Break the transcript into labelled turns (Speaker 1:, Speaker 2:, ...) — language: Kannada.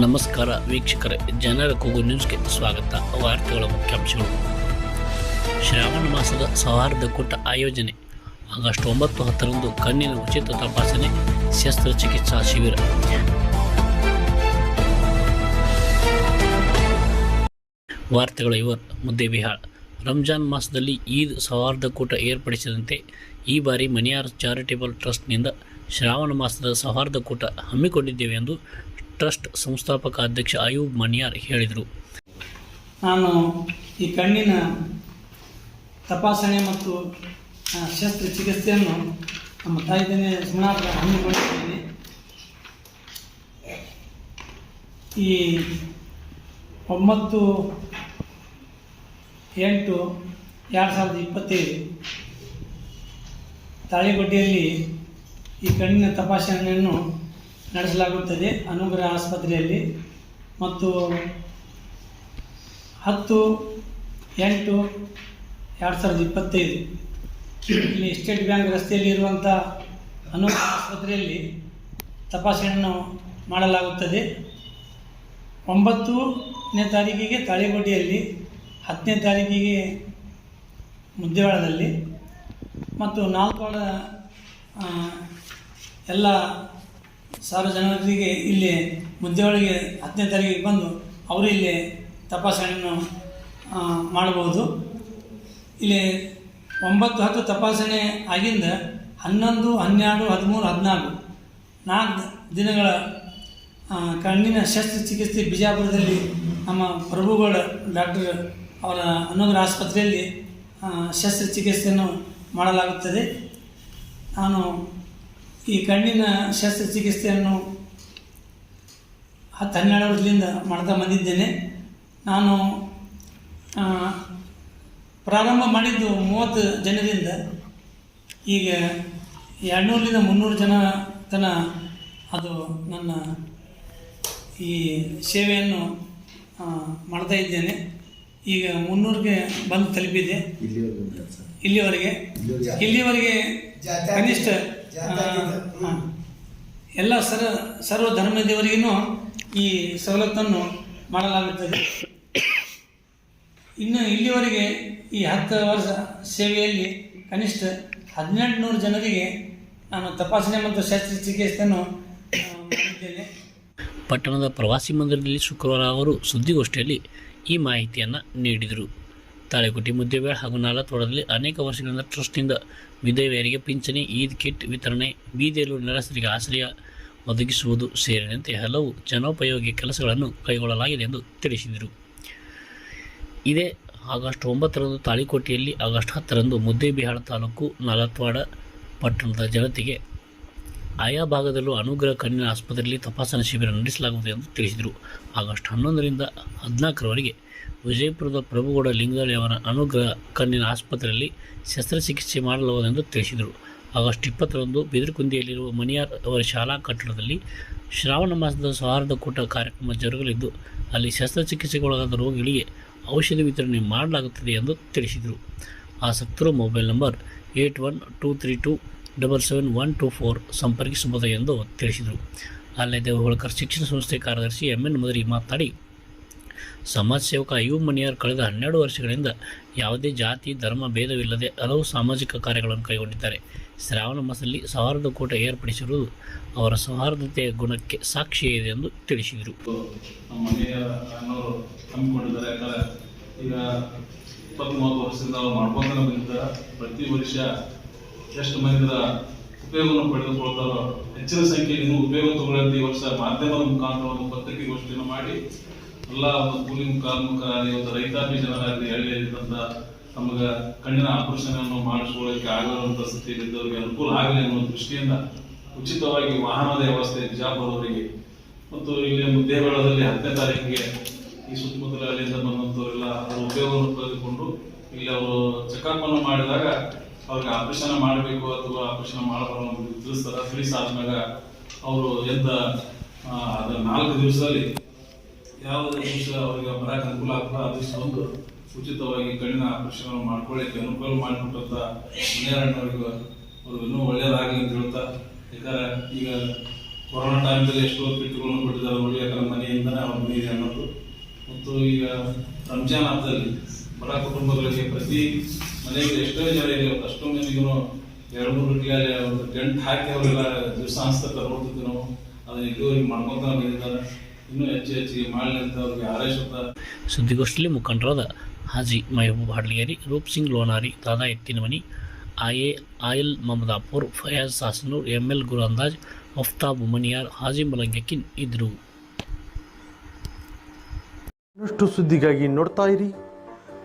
Speaker 1: ನಮಸ್ಕಾರ ವೀಕ್ಷಕರೇ, ಜನರ ಕೂಗು ನ್ಯೂಸ್ಗೆ ಸ್ವಾಗತ. ವಾರ್ತೆಗಳ ಮುಖ್ಯಾಂಶಗಳು. ಶ್ರಾವಣ ಮಾಸದ ಸೌಹಾರ್ದ ಕೂಟ ಆಯೋಜನೆ. ಆಗಸ್ಟ್ ಒಂಬತ್ತು ಹತ್ತರಂದು ಕಣ್ಣಿನ ಉಚಿತ ತಪಾಸಣೆ, ಶಸ್ತ್ರಚಿಕಿತ್ಸಾ ಶಿಬಿರ. ವಾರ್ತೆಗಳ ಇವರ್, ಮುದ್ದೆ ಬಿಹಾರ್ ರಂಜಾನ್ ಮಾಸದಲ್ಲಿ ಈದ್ ಸೌಹಾರ್ದ ಕೂಟ ಏರ್ಪಡಿಸಿದಂತೆ ಈ ಬಾರಿ ಮನಿಯಾರ್ ಚಾರಿಟೇಬಲ್ ಟ್ರಸ್ಟ್ನಿಂದ ಶ್ರಾವಣ ಮಾಸದ ಸೌಹಾರ್ದ ಕೂಟ ಹಮ್ಮಿಕೊಂಡಿದ್ದೇವೆ ಎಂದು ಟ್ರಸ್ಟ್ ಸಂಸ್ಥಾಪಕ ಅಧ್ಯಕ್ಷ ಅಯೂಬ್ ಮನಿಯಾರ್ ಹೇಳಿದರು.
Speaker 2: ನಾನು ಈ ಕಣ್ಣಿನ ತಪಾಸಣೆ ಮತ್ತು ಶಸ್ತ್ರಚಿಕಿತ್ಸೆಯನ್ನು ನಮ್ಮ ತಾಯಿದನೆ ಸುಮಾರು ಹಮ್ಮಿಕೊಂಡಿದ್ದೇನೆ ಈ ಒಂಬತ್ತು ಎಂಟು ಎರಡು ಸಾವಿರದ ಇಪ್ಪತ್ತೈದು ತಾಳಿಗೊಡ್ಡಿಯಲ್ಲಿ ಈ ಕಣ್ಣಿನ ತಪಾಸಣೆಯನ್ನು ನಡೆಸಲಾಗುತ್ತದೆ ಅನುಗ್ರಹ ಆಸ್ಪತ್ರೆಯಲ್ಲಿ. ಮತ್ತು ಹತ್ತು, ಎಂಟು, ಎರಡು ಸಾವಿರದ ಇಪ್ಪತ್ತೈದು. ಇಲ್ಲಿ ಸ್ಟೇಟ್ ಬ್ಯಾಂಕ್ ರಸ್ತೆಯಲ್ಲಿ ಇರುವಂಥ ಅನುಗ್ರಹ ಆಸ್ಪತ್ರೆಯಲ್ಲಿ ತಪಾಸಣೆಯನ್ನು ಮಾಡಲಾಗುತ್ತದೆ. ಒಂಬತ್ತನೇ ತಾರೀಕಿಗೆ ತಾಳಿಗೋಡಿಯಲ್ಲಿ ಹತ್ತನೇ ತಾರೀಕಿಗೆ ಮುದ್ದೇವಾಳದಲ್ಲಿ. ಮತ್ತು ನಾಲ್ಕು ಎಲ್ಲ ಸಾರ್ವಜನಿಕರಿಗೆ ಇಲ್ಲಿ ಮುದ್ದೆಯೊಳಗೆ ಹತ್ತನೇ ತಾರೀಕಿಗೆ ಬಂದು ಅವರು ಇಲ್ಲಿ ತಪಾಸಣೆಯನ್ನು ಮಾಡಬಹುದು. ಇಲ್ಲಿ ಒಂಬತ್ತು ಹತ್ತು ತಪಾಸಣೆ ಆಗಿಂದ ಹನ್ನೊಂದು, ಹನ್ನೆರಡು, ಹದಿಮೂರು, ಹದಿನಾಲ್ಕು, ನಾಲ್ಕು ದಿನಗಳ ಕಣ್ಣಿನ ಶಸ್ತ್ರಚಿಕಿತ್ಸೆ ಬಿಜಾಪುರದಲ್ಲಿ ನಮ್ಮ ಪ್ರಭುಗಳ ಡಾಕ್ಟರ್ ಅವರ ಹನ್ನೊಂದರ ಆಸ್ಪತ್ರೆಯಲ್ಲಿ ಶಸ್ತ್ರಚಿಕಿತ್ಸೆಯನ್ನು ಮಾಡಲಾಗುತ್ತದೆ. ನಾನು ಈ ಕಣ್ಣಿನ ಶಸ್ತ್ರಚಿಕಿತ್ಸೆಯನ್ನು ಹತ್ತು ಹನ್ನೆರಡು ವರ್ಷದಿಂದ ಮಾಡ್ತಾ ಬಂದಿದ್ದೇನೆ. ನಾನು ಪ್ರಾರಂಭ ಮಾಡಿದ್ದು ಮೂವತ್ತು ಜನರಿಂದ ಈಗ ಎರಡುನೂರರಿಂದ ಮುನ್ನೂರು ಜನ ತನ ಅದು ನನ್ನ ಈ ಸೇವೆಯನ್ನು ಮಾಡ್ತಾ ಇದ್ದೇನೆ. ಈಗ ಮುನ್ನೂರಿಗೆ ಬಂದು ತಲುಪಿದೆ. ಇಲ್ಲಿವರೆಗೆ ಇಲ್ಲಿವರೆಗೆ ಕನಿಷ್ಠ ಎಲ್ಲ ಸರ್ವ ಸರ್ವ ಧರ್ಮದವರಿಗೂ ಈ ಸವಲತ್ತನ್ನು ಮಾಡಲಾಗುತ್ತದೆ. ಇನ್ನು ಇಲ್ಲಿವರೆಗೆ ಈ ಹತ್ತು ವರ್ಷ ಸೇವೆಯಲ್ಲಿ ಕನಿಷ್ಠ ಹದಿನೆಂಟು ನೂರು ಜನರಿಗೆ ನಾನು ತಪಾಸಣೆ ಮತ್ತು ಶಸ್ತ್ರಚಿಕಿತ್ಸೆಯನ್ನು ಚಿಕಿತ್ಸೆಯನ್ನು ಮಾಡಿದ್ದೇನೆ.
Speaker 1: ಪಟ್ಟಣದ ಪ್ರವಾಸಿ ಮಂದಿರದಲ್ಲಿ ಶುಕ್ರವಾರ ಅವರು ಸುದ್ದಿಗೋಷ್ಠಿಯಲ್ಲಿ ಈ ಮಾಹಿತಿಯನ್ನು ನೀಡಿದರು. ತಾಳಿಕೋಟೆ ಮುದ್ದೇಬೇಳೆ ಹಾಗೂ ನಾಲತೋಡದಲ್ಲಿ ಅನೇಕ ವರ್ಷಗಳಿಂದ ಟ್ರಸ್ಟ್ನಿಂದ ವಿಧವೆಯರಿಗೆ ಪಿಂಚಣಿ, ಈದ್ ಕಿಟ್ ವಿತರಣೆ, ಬೀದಿಯಲ್ಲೂ ನಿರಾಸರಿಗೆ ಆಶ್ರಯ ಒದಗಿಸುವುದು ಸೇರಿದಂತೆ ಹಲವು ಜನೋಪಯೋಗಿ ಕೆಲಸಗಳನ್ನು ಕೈಗೊಳ್ಳಲಾಗಿದೆ ಎಂದು ತಿಳಿಸಿದರು. ಇದೇ ಆಗಸ್ಟ್ ಒಂಬತ್ತರಂದು ತಾಳಿಕೋಟೆಯಲ್ಲಿ, ಆಗಸ್ಟ್ ಹತ್ತರಂದು ಮುದ್ದೇಬಿಹಾಳ ತಾಲೂಕು ನಾಲತ್ವಾಡ ಪಟ್ಟಣದ ಜನತೆಗೆ ಆಯಾ ಭಾಗದಲ್ಲೂ ಅನುಗ್ರಹ ಕಣ್ಣಿನ ಆಸ್ಪತ್ರೆಯಲ್ಲಿ ತಪಾಸಣಾ ಶಿಬಿರ ನಡೆಸಲಾಗುವುದು ಎಂದು ತಿಳಿಸಿದರು. ಆಗಸ್ಟ್ ಹನ್ನೊಂದರಿಂದ ಹದಿನಾಲ್ಕರವರೆಗೆ ವಿಜಯಪುರದ ಪ್ರಭುಗೌಡ ಲಿಂಗಾಳಿ ಅವರ ಅನುಗ್ರಹ ಕಣ್ಣಿನ ಆಸ್ಪತ್ರೆಯಲ್ಲಿ ಶಸ್ತ್ರಚಿಕಿತ್ಸೆ ಮಾಡಲಾಗುವುದೆಂದು ತಿಳಿಸಿದರು. ಆಗಸ್ಟ್ ಇಪ್ಪತ್ತರಂದು ಬಿದಿರುಕುಂದಿಯಲ್ಲಿರುವ ಮಣಿಯಾರ್ ಅವರ ಶಾಲಾ ಕಟ್ಟಡದಲ್ಲಿ ಶ್ರಾವಣ ಮಾಸದ ಸೌಹಾರ್ದ ಕೂಟ ಕಾರ್ಯಕ್ರಮ ಜರುಗಲಿದ್ದು, ಅಲ್ಲಿ ಶಸ್ತ್ರಚಿಕಿತ್ಸೆಗೊಳಗಾದ ರೋಗಿಗಳಿಗೆ ಔಷಧಿ ವಿತರಣೆ ಮಾಡಲಾಗುತ್ತದೆ ಎಂದು ತಿಳಿಸಿದರು. ಆಸಕ್ತರು mobile number eight one two three two double seven one two four ಸಂಪರ್ಕಿಸಬಹುದು ಎಂದು ತಿಳಿಸಿದರು. ಅಲ್ಲದೆ ಹೋಳ್ಕರ್ ಶಿಕ್ಷಣ ಸಂಸ್ಥೆ ಕಾರ್ಯದರ್ಶಿ ಎಂ ಎನ್ ಮದರಿ ಮಾತನಾಡಿ, ಸಮಾಜ ಸೇವಕ ಅಯ್ಯೂಬ್ ಮನಿಯರ್ ಕಳೆದ ಹನ್ನೆರಡು ವರ್ಷಗಳಿಂದ ಯಾವುದೇ ಜಾತಿ, ಧರ್ಮ, ಭೇದವಿಲ್ಲದೆ ಹಲವು ಸಾಮಾಜಿಕ ಕಾರ್ಯಗಳನ್ನು ಕೈಗೊಂಡಿದ್ದಾರೆ. ಶ್ರಾವಣ ಮಾಸದಲ್ಲಿ ಸೌಹಾರ್ದ ಕೂಟ ಏರ್ಪಡಿಸಿರುವುದು ಅವರ ಸೌಹಾರ್ದತೆಯ ಗುಣಕ್ಕೆ ಸಾಕ್ಷಿಯಿದೆ ಎಂದು ತಿಳಿಸಿದರು.
Speaker 3: ಈಗ ಇಪ್ಪತ್ತ್ ಮೂವತ್ತು ವರ್ಷದಿಂದ ಅವ್ರು ಮಾಡ್ಕೊಂತಾನೆ ಬಂದಿದ್ದಾರೆ. ಪ್ರತಿ ವರ್ಷ ಎಷ್ಟು ಮಂದಿರ ಉಪಯೋಗವನ್ನು ಪಡೆದುಕೊಳ್ತಾರೋ ಹೆಚ್ಚಿನ ಸಂಖ್ಯೆಯಲ್ಲಿ ನೀವು ಉಪಯೋಗ ತಗೊಳ್ಳಿ ಈ ವರ್ಷ ಮಾಧ್ಯಮದ ಮುಖಾಂತರ ಒಂದು ಪತ್ರಿಕೆಗೋಷ್ಠಿಯನ್ನು ಮಾಡಿ, ಎಲ್ಲ ಒಂದು ಕೂಲಿ ಕಾರ್ಮಿಕ ಇವತ್ತು ರೈತಾಪಿ ಜನರಾಗಲಿ ಹಳ್ಳಿಯಲ್ಲಿದ್ದಂಥ ನಮಗೆ ಕಣ್ಣಿನ ಆಕರ್ಷಣೆಯನ್ನು ಮಾಡಿಸ್ಕೊಳ್ಳೋಕೆ ಮಾಡಿಸ್ಕೊಳ್ಳಿಕ್ಕೆ ಸ್ಥಿತಿಯಲ್ಲಿ ಇದ್ದವರಿಗೆ ಅನುಕೂಲ ಆಗಲಿ ಅನ್ನೋ ದೃಷ್ಟಿಯಿಂದ ಉಚಿತವಾಗಿ ವಾಹನದ ವ್ಯವಸ್ಥೆ ಬಿಜಾಪುರವರಿಗೆ ಮತ್ತು ಇಲ್ಲಿ ಮುದ್ದೇಬೇಳದಲ್ಲಿ ಹತ್ತನೇ ತಾರೀಕಿಗೆ ಈ ಸುತ್ತಮುತ್ತಲ ಹಳ್ಳಿಯಿಂದ ಬಂದಂಥವರೆಲ್ಲ ಅದರ ಉಪಯೋಗವನ್ನು ಪಡೆದುಕೊಂಡು ಇಲ್ಲಿ ಅವರು ಚೆಕಪ್ ಅನ್ನು ಮಾಡಿದಾಗ ಅವ್ರಿಗೆ ಆಪರೇಷನ್ ಮಾಡಬೇಕು ಅಥವಾ ಆಪರೇಷನ್ ಮಾಡಬಾರ್ದು ಅಂತ ತಿಳಿಸ್ತಾರೆ. ತಿಳಿಸಾದ್ಮೇಲೆ ಅವರು ಎಂತ ಅದರ ನಾಲ್ಕು ದಿವಸದಲ್ಲಿ ಯಾವ ದಿವಸ ಅವರಿಗೆ ಬರಕ್ಕೆ ಅನುಕೂಲ ಆಗ್ತದೆ, ಆ ದಿವಸ ಒಂದು ಉಚಿತವಾಗಿ ಕಣ್ಣಿನ ಆಪರೇಷನ್ ಮಾಡ್ಕೊಳ್ಳಿಕ್ಕೆ ಅನುಕೂಲ ಮಾಡಿಕೊಟ್ಟಂತ ಮನೆಯವ್ರಿಗೆ ಅವರು ಇನ್ನೂ ಒಳ್ಳೇದಾಗಲಿ ಅಂತ ಹೇಳ್ತಾ, ಯಾಕಂದ್ರೆ ಈಗ ಕೊರೋನಾ ಟೈಮ್ದಲ್ಲಿ ಎಷ್ಟೋ ಕಿಟ್ಗಳನ್ನು ಕೊಟ್ಟಿದ್ದಾರೆ ನೋಡಿ ಯಾಕಂದ್ರೆ ಮನೆಯಿಂದನೇ ಅವ್ರ ಮನೆಗೆ ಅನ್ನೋದು ಮತ್ತು ಈಗ ರಂಜಾನ್ ಹಬ್ಬದಲ್ಲಿ ಬಡ ಕುಟುಂಬಗಳಿಗೆ ಪ್ರತಿ ಮನೆಗೆ ಎಷ್ಟೋ ಜನ ಇದೆ ಅಷ್ಟೋ ಮನೆಗೂ ಎರಡು ಮೂರು ಗಂಟೆಗೆ ಒಂದು ಟೆಂಟ್ ಹಾಕಿ ಅವರೆಲ್ಲ ದಿವಸಾಂಸ್ತ ನೋಡ್ತಿದ್ವಿ ನಾವು ಅದನ್ನ ಇದುವರೆಗೆ ಮಾಡ್ಕೊತಾ ಬಂದಿದ್ದಾರೆ. ಇನ್ನೂ ಹೆಚ್ಚು ಹೆಚ್ಚಿಗೆ ಮಾಡಲಿ ಅಂತ ಅವ್ರಿಗೆ ಹಾರೈಸುತ್ತಾ.
Speaker 1: ಸುದ್ದಿಗೋಷ್ಠಿಯಲ್ಲಿ ಮುಖಂಡರಾದ ಹಾಜಿ ಮಹಬೂಬ್ ಹಾಡ್ಲಿಗೇರಿ ರೂಪ್ ಸಿಂಗ್ ಲೋನಾರಿ ದಾದಾ ಎತ್ತಿನಮನಿ ಆಯೆ ಆಯಲ್ ಮಮದಾಪುರ್ ಫಯಾಜ್ ಸಾಸನೂರ್ ಎಂ ಎಲ್ ಗುರು ಅಂದಾಜ್ ಮುಫ್ತಾಬ್ ಉಮನಿಯಾರ್ ಹಾಜಿ ಮಲಂಗಕಿನ್ ಇದ್ದರು.
Speaker 4: ಇನ್ನಷ್ಟು ಸುದ್ದಿಗಾಗಿ ನೋಡ್ತಾ ಇರಿ.